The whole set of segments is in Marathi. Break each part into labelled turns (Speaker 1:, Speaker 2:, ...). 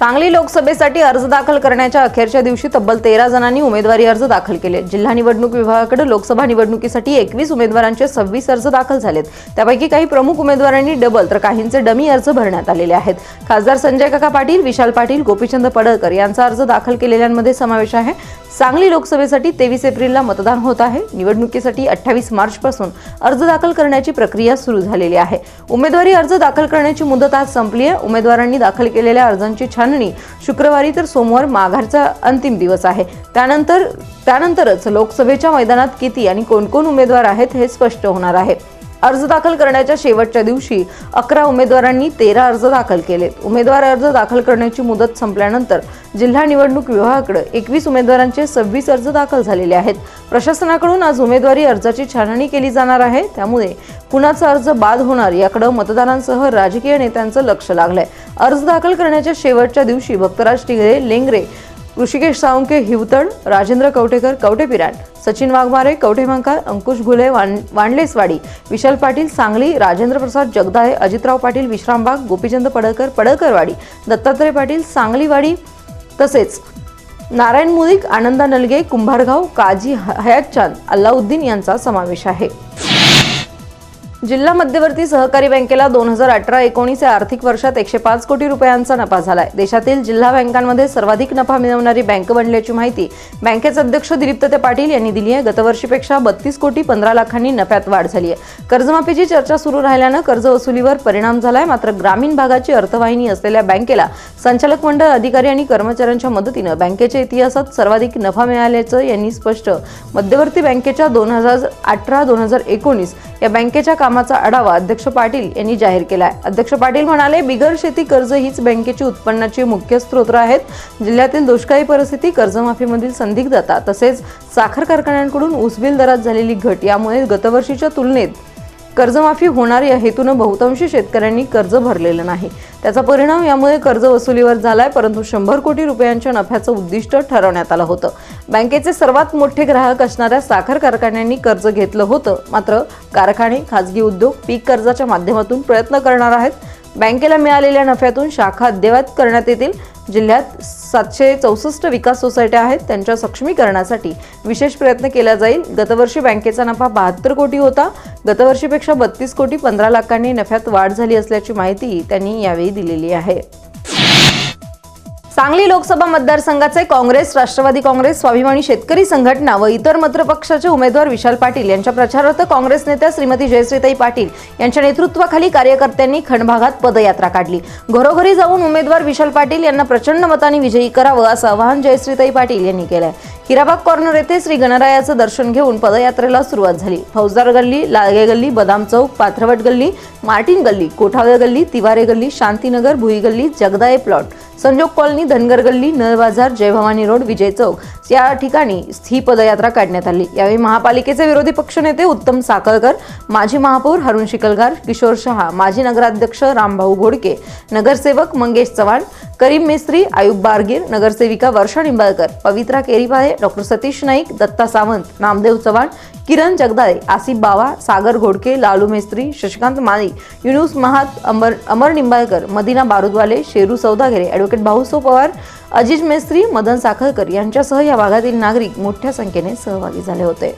Speaker 1: सांगली लोकसभेसाठी अर्ज दाखल करण्याच्या अखेरच्या दिवशी तब्बल तेरा जणांनी उमेदवारी अर्ज दाखल केले. जिल्हा निवडणूक विभागाकडे लोकसभा निवडणुकीसाठी एकवीस उमेदवारांचे सव्वीस अर्ज दाखल झालेत. त्यापैकी काही प्रमुख उमेदवारांनी डबल तर काहींचे डमी अर्ज भरण्यात आलेले आहेत. खासदार संजय काका पाटील विशाल पाटील गोपीचंद पडळकर यांचा अर्ज दाखल केलेल्यांमध्ये समावेश आहे. सांगली लोकसभेसाठी तेवीस एप्रिलला मतदान होत आहे. निवडणुकीसाठी अठ्ठावीस मार्चपासून अर्ज दाखल करण्याची प्रक्रिया सुरू झालेली आहे. उमेदवारी अर्ज दाखल करण्याची मुदत आज संपली आहे. उमेदवारांनी दाखल केलेल्या अर्जांची छान मांडणी शुक्रवारी तर सोमवार माघारचा अंतिम दिवस आहे. त्यानंतर त्यानंतरच लोकसभेच्या मैदानात किती आणि कोण कोण उमेदवार आहेत हे स्पष्ट होणार आहे. अर्ज दाखल करण्याच्या शेवटच्या दिवशी अकरा उमेदवारांनी तेरा अर्ज दाखल केलेत उमेदवार अर्ज दाखल करण्याची मुदत संपल्यानंतर जिल्हा निवडणूक विभागाकडे एकवीस उमेदवारांचे सव्वीस अर्ज दाखल झालेले आहेत. प्रशासनाकडून आज उमेदवारी अर्जाची छाननी केली जाणार आहे. त्यामुळे कुणाचा अर्ज बाद होणार याकडे मतदारांसह राजकीय नेत्यांचं लक्ष लागलंय. अर्ज दाखल करण्याच्या शेवटच्या दिवशी भक्तराज टिगरे लेंगरे ऋषिकेश सावंके हिवतड राजेंद्र कवटेकर कवटेपिराट सचिन वाघमारे कवठे मंकार अंकुश घुले वाण वांडलेसवाडी विशाल पाटील सांगली राजेंद्र प्रसाद जगदाळे अजितराव पाटील विश्रामबाग गोपीचंद पडळकर पडळकरवाडी दत्तात्रय पाटील सांगलीवाडी तसेच नारायण मुदिक आनंदा नलगे कुंभारगाव काजी हयातचांद अल्लाउद्दीन यांचा समावेश आहे. जिल्हा मध्यवर्ती सहकारी बँकेला दोन हजार अठरा एकोणीस या आर्थिक वर्षात एकशे पाच कोटी रुपयांचा नफा झालाय. देशातील जिल्हा बँकांमध्ये सर्वाधिक नफा मिळवणारी बँक बनल्याची माहिती बँकेचे अध्यक्ष दिलीप ते पाटील यांनी दिली आहे. गतवर्षीपेक्षा बत्तीस कोटी पंधरा लाखांनी नफ्यात वाढ झाली आहे. कर्जमाफीची चर्चा सुरू राहिल्यानं कर्ज वसुलीवर परिणाम झालाय. मात्र ग्रामीण भागाची अर्थवाहिनी असलेल्या बँकेला संचालक मंडळ अधिकारी आणि कर्मचाऱ्यांच्या मदतीनं बँकेच्या इतिहासात सर्वाधिक नफा मिळाल्याचं यांनी स्पष्ट. मध्यवर्ती बँकेच्या दोन हजार अठरा दोन हजार एकोणीस या बँकेच्या कामाचा आढावा अध्यक्ष पाटील यांनी जाहीर केलाय. अध्यक्ष पाटील म्हणाले बिगर शेती कर्ज हीच बँकेची उत्पन्नाची मुख्य स्त्रोत आहेत. जिल्ह्यातील दुष्काळी परिस्थिती कर्जमाफीमधील संदिग्धता तसेच साखर कारखान्यांकडून ऊसबिल दरात झालेली घट यामुळे गतवर्षीच्या तुलनेत कर्जमाफी होणार या हेतूनं बहुतांशी शेतकऱ्यांनी कर्ज भरलेलं नाही. त्याचा परिणाम यामुळे कर्ज वसुलीवर झालाय परंतु शंभर कोटी रुपयांच्या नफ्याचं उद्दिष्ट ठरवण्यात आलं होतं. बँकेचे सर्वात मोठे ग्राहक असणाऱ्या साखर कारखान्यांनी कर्ज घेतलं होतं. मात्र कारखाने खाजगी उद्योग पीक कर्जाच्या माध्यमातून प्रयत्न करणार आहेत. बँकेला मिळालेल्या नफ्यातून शाखा अद्ययावत करण्यात येतील. जिल्ह्यात सातशे चौसष्ट विकास सोसायट्या आहेत. त्यांच्या सक्षमीकरणासाठी विशेष प्रयत्न केला जाईल. गतवर्षी बँकेचा नफा बहात्तर कोटी होता. गतवर्षीपेक्षा बत्तीस कोटी पंधरा लाखांनी नफ्यात वाढ झाली असल्याची माहिती त्यांनी यावेळी दिलेली आहे. सांगली लोकसभा मतदारसंघाचे काँग्रेस राष्ट्रवादी काँग्रेस स्वाभिमानी शेतकरी संघटना व इतर मित्र पक्षाचे उमेदवार विशाल पाटील यांच्या प्रचारार्थ काँग्रेस नेत्या श्रीमती जयश्रीताई पाटील यांच्या नेतृत्वाखाली कार्यकर्त्यांनी खंडभागात पदयात्रा काढली. घरोघरी जाऊन उमेदवार विशाल पाटील यांना प्रचंड मताने विजयी करावं असं आवाहन जयश्रीताई पाटील यांनी केलंय. हिराबाग कॉर्नर येथे श्री गणरायाचं दर्शन घेऊन पदयात्रेला सुरुवात झाली. फौजदार गल्ली लागे गल्ली बदाम चौक पाथरवट गल्ली मार्टिन गल्ली कोठावे गल्ली तिवारे गल्ली शांतीनगर भुई गल्ली जगदाये प्लॉट संजोग कॉलनी धनगर गल्ली नळ बाजार जयभवानी रोड विजय चौक या ठिकाणी ही पदयात्रा काढण्यात आली. यावेळी महापालिकेचे विरोधी पक्षनेते उत्तम साकळकर माजी महापौर हरुण शिकलगार किशोर शहा माजी नगराध्यक्ष रामभाऊ घोडके नगरसेवक मंगेश चव्हाण करीम मिस्त्री आयुब बारगीर नगरसेविका वर्षा निंबाळकर पवित्रा केरीपाळे डॉक्टर सतीश नाईक दत्ता सावंत नामदेव चव्हाण किरण जगदाळे आसिफ बावा सागर घोडके लालू मेस्त्री शशिकांत माळी युनुस महात अमर अमर निंबाळकर मदिना बारुदवाले शेरू सौदागिरे ॲडव्होकेट भाऊसो पवार अजिज मेस्त्री मदन साखळकर यांच्यासह या भागातील नागरिक मोठ्या संख्येने सहभागी झाले होते.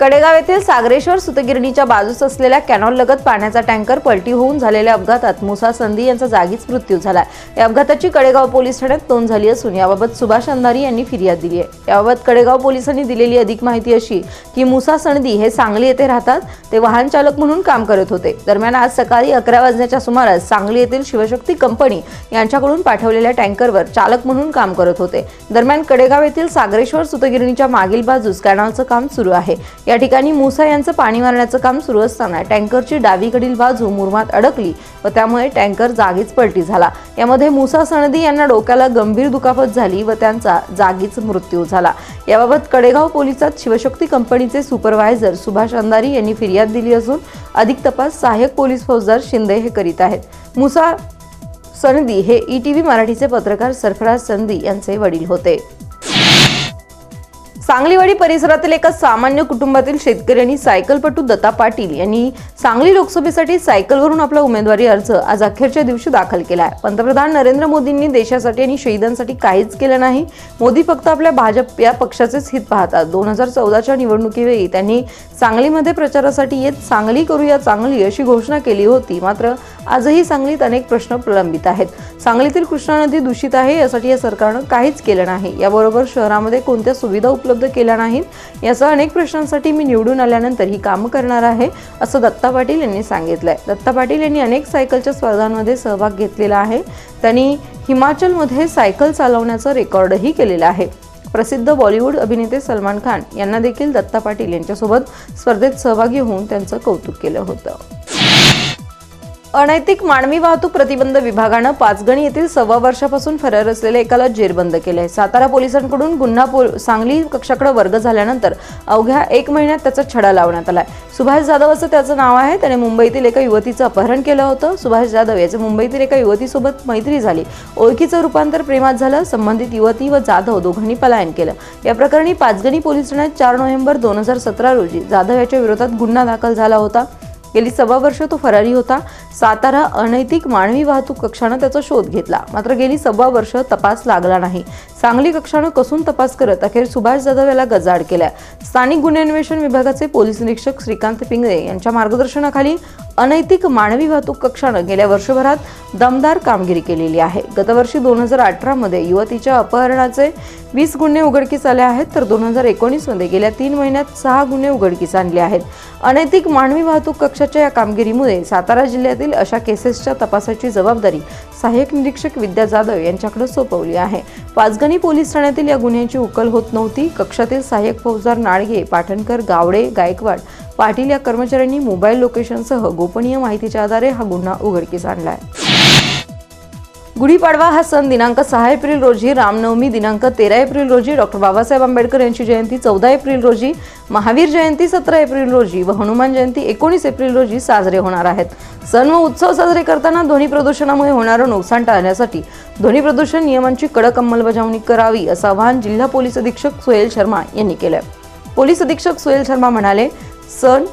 Speaker 1: कडेगाव येथील सागरेश्वर सुतगिरणीच्या बाजूस असलेल्या कॅनॉल लगत पाण्याचा टँकर पलटी होऊन झालेल्या अपघातात मुसा संधी यांचा जागीच मृत्यू झाला. या अपघाताची कडेगाव पोलीस ठाण्यात नोंद झाली असून याबाबत सुभाष अंधारी यांनी फिर्याद दिली आहे. याबाबत कडेगाव पोलिसांनी दिलेली अधिक माहिती अशी की मुसा संधी हे सांगली येथे राहतात ते वाहन चालक म्हणून काम करत होते. दरम्यान आज सकाळी अकरा वाजण्याच्या सुमारास सांगली येथील शिवशक्ती कंपनी यांच्याकडून पाठवलेल्या टँकरवर चालक म्हणून काम करत होते. दरम्यान कडेगाव येथील सागरेश्वर सुतगिरणीच्या मागील बाजूस कॅनॉलचं काम सुरू आहे. या ठिकाणी मुसा यांचं पाणी मारण्याचं काम सुरू असताना टँकरची डावीकडील बाजू मुरमात अडकली व त्यामुळे टँकर जागीच पलटी झाला. यामध्ये मुसा सणदी यांना डोक्याला गंभीर दुखापत झाली व त्यांचा जागीच मृत्यू झाला. याबाबत कडेगाव पोलिसात शिवशक्ती कंपनीचे सुपरवायझर सुभाष अंधारी यांनी फिर्याद दिली असून अधिक तपास सहाय्यक पोलीस फौजदार शिंदे हे करीत आहेत. मुसा सनदी हे ई टी व्ही मराठीचे पत्रकार सरफराज सनदी यांचे वडील होते. सांगलीवाडी परिसरातील एका सामान्य कुटुंबातील शेतकरी आणि सायकलपटू दत्ता पाटील यांनी सांगली लोकसभेसाठी सायकलवरून आपला उमेदवारी अर्ज आज अखेरच्या दिवशी दाखल केला आहे पंतप्रधान नरेंद्र मोदींनी देशासाठी आणि शहीदांसाठी काहीच केलं नाही. मोदी फक्त आपल्या भाजप या पक्षाचेच हित पाहतात. दोन हजार चौदाच्या निवडणुकीवेळी त्यांनी सांगलीमध्ये प्रचारासाठी येत सांगली करूया चांगली अशी घोषणा केली होती. मात्र आजही सांगलीत अनेक प्रश्न प्रलंबित आहेत. सांगलीतील कृष्णा नदी दूषित आहे यासाठी या सरकारनं काहीच केलं नाही. याबरोबर शहरामध्ये कोणत्या सुविधा उपलब्ध केल्या नाहीत यासह अनेक प्रश्नांसाठी मी निवडून आल्यानंतर ही कामं करणार आहे असं दत्ता पाटील यांनी सांगितलंय. दत्ता पाटील यांनी अनेक सायकलच्या स्पर्धांमध्ये सहभाग घेतलेला आहे. त्यांनी हिमाचलमध्ये सायकल चालवण्याचं रेकॉर्डही केलेलं आहे. प्रसिद्ध बॉलिवूड अभिनेते सलमान खान यांना देखील दत्ता पाटील यांच्यासोबत स्पर्धेत सहभागी होऊन त्यांचं कौतुक केलं होतं. अनैतिक मानवी वाहतूक प्रतिबंध विभागानं पाचगणी येथील सव्वा वर्षापासून फरार असलेल्या एकाला जेरबंद केले सातारा पोलिसांकडून गुन्हा पोल सांगली कक्षाकडे वर्ग झाल्यानंतर अवघ्या एक महिन्यात त्याचा छडा लावण्यात आलाय. सुभाष जाधव असं त्याचं नाव आहे. त्याने मुंबईतील एका युवतीचं अपहरण केलं होतं. सुभाष जाधव याचे मुंबईतील एका युवतीसोबत मैत्री झाली. ओळखीचं रूपांतर प्रेमात झालं. संबंधित युवती व जाधव दोघांनी पलायन केलं. या प्रकरणी पाचगणी पोलीस ठाण्यात चार नोव्हेंबर दोन हजार सतरा रोजी जाधव याच्या विरोधात गुन्हा दाखल झाला होता. गेली सव्वा वर्ष तो फरारी होता. सातारा अनैतिक मानवी वाहतूक कक्षानं त्याचा शोध घेतला. मात्र गेली सव्वा वर्ष तपास लागला नाही. सांगली कक्षानं कसून तपास करत अखेर सुभाष जाधव याला गजाड केला स्थानिक गुन्हे अन्वेषण विभागाचे पोलीस निरीक्षक श्रीकांत पिंगळे यांच्या मार्गदर्शनाखाली अनैतिक मानवी वाहतूक कक्षानं गेल्या वर्षभरात दमदार कामगिरी केलेली आहे. गतवर्षी दोन हजार अठरामध्ये युवतीच्या अपहरणाचे वीस गुन्हे उघडकीस आले आहेत तर दोन हजार एकोणीसमध्ये गेल्या तीन महिन्यात सहा गुन्हे उघडकीस आणले आहेत. अनैतिक मानवी वाहतूक कक्षाच्या या कामगिरीमुळे सातारा जिल्ह्यातील अशा केसेसच्या तपासाची जबाबदारी सहाय्यक निरीक्षक विद्या जाधव यांच्याकडे सोपवली आहे. पाचगणी पोलीस ठाण्यातील या गुन्ह्याची उकल होत नव्हती. कक्षातील सहाय्यक फौजदार नाळगे पाटणकर गावडे गायकवाड पाटील या कर्मचाऱ्यांनी मोबाईल लोकेशनसह गोपनीय माहितीच्या आधारे हा गुन्हा उघडकीस आणला आहे गुढीपाडवा हा सण दिनांक सहा एप्रिल रोजी रामनवमी दिनांक तेरा एप्रिल रोजी डॉक्टर बाबासाहेब आंबेडकर यांची जयंती चौदा एप्रिल रोजी महावीर जयंती सतरा एप्रिल रोजी व हनुमान जयंती एकोणीस एप्रिल रोजी साजरे होणार आहेत. सण व उत्सव साजरे करताना ध्वनी प्रदूषणामुळे होणारं नुकसान टाळण्यासाठी ध्वनी प्रदूषण नियमांची कडक अंमलबजावणी करावी असं आवाहन जिल्हा पोलीस अधीक्षक सुहेल शर्मा यांनी केलं पोलीस अधीक्षक सुहेल शर्मा म्हणाले सण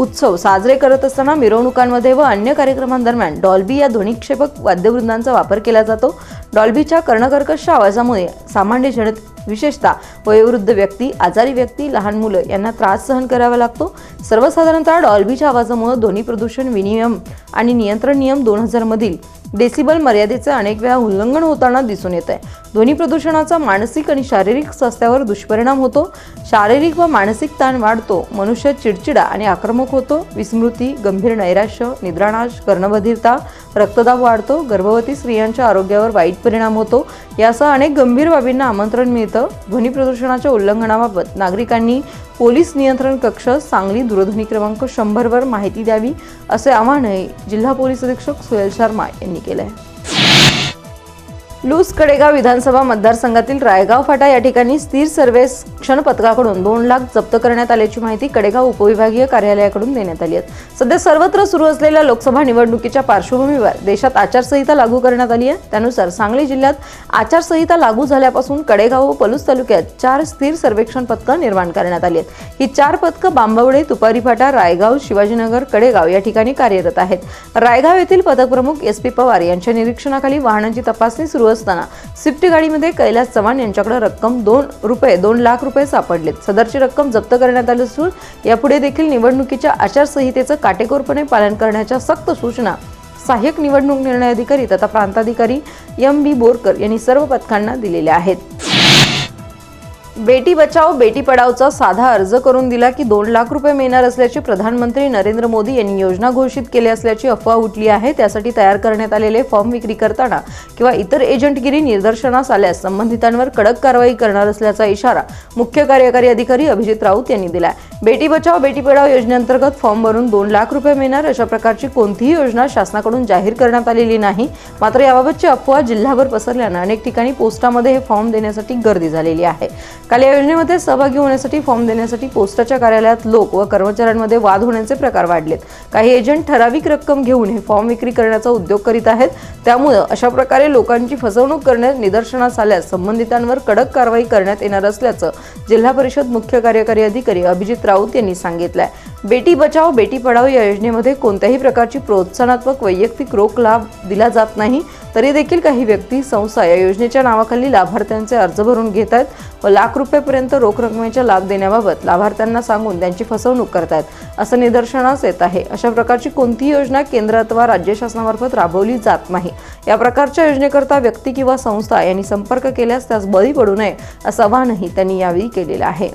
Speaker 1: उत्सव साजरे करत असताना मिरवणुकांमध्ये व अन्य कार्यक्रमांदरम्यान डॉल्बी या ध्वनिक्षेपक वाद्यवृंदांचा वापर केला जातो. डॉल्बीच्या कर्णकर्कश आवाजामुळे सामान्य जनते विशेषतः वयोवृद्ध व्यक्ती आजारी व्यक्ती लहान मुलं यांना त्रास सहन करावा लागतो. सर्वसाधारणतः डॉल्बीच्या आवाजामुळे ध्वनी प्रदूषण विनियम आणि नियंत्रण नियम दोन हजारमधील डेसिबल मर्यादेचे अनेक वेळा उल्लंघन होताना दिसून येत आहे ध्वनी प्रदूषणाचा मानसिक आणि शारीरिक स्वास्थ्यावर दुष्परिणाम होतो. शारीरिक व मानसिक ताण वाढतो. मनुष्य चिडचिडा आणि आक्रमक होतो. विस्मृती गंभीर नैराश्य निद्रानाश कर्णबधिरता रक्तदाब वाढतो. गर्भवती स्त्रियांच्या आरोग्यावर वाईट परिणाम होतो. यासह अनेक गंभीर बाबींना आमंत्रण मिळतं. ध्वनी प्रदूषणाच्या उल्लंघनाबाबत नागरिकांनी पोलीस नियंत्रण कक्ष सांगली दूरध्वनी क्रमांक शंभरवर माहिती द्यावी असे आवाहनही जिल्हा पोलीस अधीक्षक सुहेल शर्मा यांनी केले आहे लूस कडेगाव विधानसभा मतदारसंघातील रायगाव फाटा या ठिकाणी स्थिर सर्वेक्षण पथकाकडून दोन लाख जप्त करण्यात आल्याची माहिती कडेगाव उपविभागीय कार्यालयाकडून देण्यात आली आहे. सध्या सर्वत्र सुरू असलेल्या लोकसभा निवडणुकीच्या पार्श्वभूमीवर देशात आचारसंहिता लागू करण्यात आली आहे. त्यानुसार सांगली जिल्ह्यात आचारसंहिता लागू झाल्यापासून कडेगाव व पलूस तालुक्यात चार स्थिर सर्वेक्षण पथकं निर्माण करण्यात आली आहेत. ही चार पथकं बांबवडे तुपारी फाटा रायगाव शिवाजीनगर कडेगाव या ठिकाणी कार्यरत आहेत. रायगाव येथील पथकप्रमुख एस पी पवार यांच्या निरीक्षणाखाली वाहनांची तपासणी सुरू असताना स्विफ्ट गाडीमध्ये कैलास चव्हाण यांच्याकडे रक्कम दोन रुपये दोन लाख रुपये सापडलेत. सदरची रक्कम जप्त करण्यात आली असून यापुढे देखील निवडणुकीच्या आचारसंहितेचं काटेकोरपणे पालन करण्याच्या सक्त सूचना सहाय्यक निवडणूक निर्णय अधिकारी तथा प्रांताधिकारी एम बी बोरकर यांनी सर्व पथकांना दिलेल्या आहेत. बेटी बचाओ बेटी पढाओचा साधा अर्ज करून दिला की दोन लाख रुपये मिळणार असल्याची प्रधानमंत्री नरेंद्र मोदी यांनी योजना घोषित केली असल्याची अफवा उठली आहे. त्यासाठी तयार करण्यात आलेले फॉर्म विक्री करताना किंवा इतर एजंटगिरी निदर्शनास आल्यास संबंधितांवर कडक कारवाई करणार असल्याचा इशारा मुख्य कार्यकारी अधिकारी अभिजित राऊत यांनी दिला बेटी बचाओ बेटी पढाओ योजनेअंतर्गत फॉर्म भरून दोन लाख रुपये मिळणार अशा प्रकारची कोणतीही योजना शासनाकडून जाहीर करण्यात आलेली नाही. मात्र याबाबतची अफवा जिल्हाभर पसरल्यानं अनेक ठिकाणी पोस्टामध्ये हे फॉर्म देण्यासाठी गर्दी झालेली आहे. काल या योजनेमध्ये सहभागी होण्यासाठी फॉर्म देण्यासाठी पोस्टाच्या कार्यालयात लोक व कर्मचाऱ्यांमध्ये वाद होण्याचे प्रकार वाढलेत. काही एजंट ठराविक रक्कम घेऊन हे फॉर्म विक्री करण्याचा उद्योग करीत आहेत. त्यामुळं अशा प्रकारे लोकांची फसवणूक करण्यात निदर्शनास आल्यास संबंधितांवर कडक कारवाई करण्यात येणार असल्याचं जिल्हा परिषद मुख्य कार्यकारी अधिकारी अभिजित राऊत यांनी सांगितलं आहे बेटी बचाओ बेटी पढाओ या योजनेमध्ये कोणत्याही प्रकारची प्रोत्साहनात्मक वैयक्तिक रोख लाभ दिला जात नाही. तरी देखील काही व्यक्ती संस्था या योजनेच्या नावाखाली लाभार्थ्यांचे अर्ज भरून घेत आहेत व लाख रुपयेपर्यंत रोख रकमेचा लाभ देण्याबाबत लाभार्थ्यांना सांगून त्यांची फसवणूक करतात असं निदर्शनास येत आहे. अशा प्रकारची कोणतीही योजना केंद्र अथवा राज्य शासनामार्फत राबवली जात नाही. या प्रकारच्या योजनेकरता व्यक्ती किंवा संस्था यांनी संपर्क केल्यास त्यास बळी पडू नये असं आवाहनही त्यांनी यावेळी केलेलं आहे.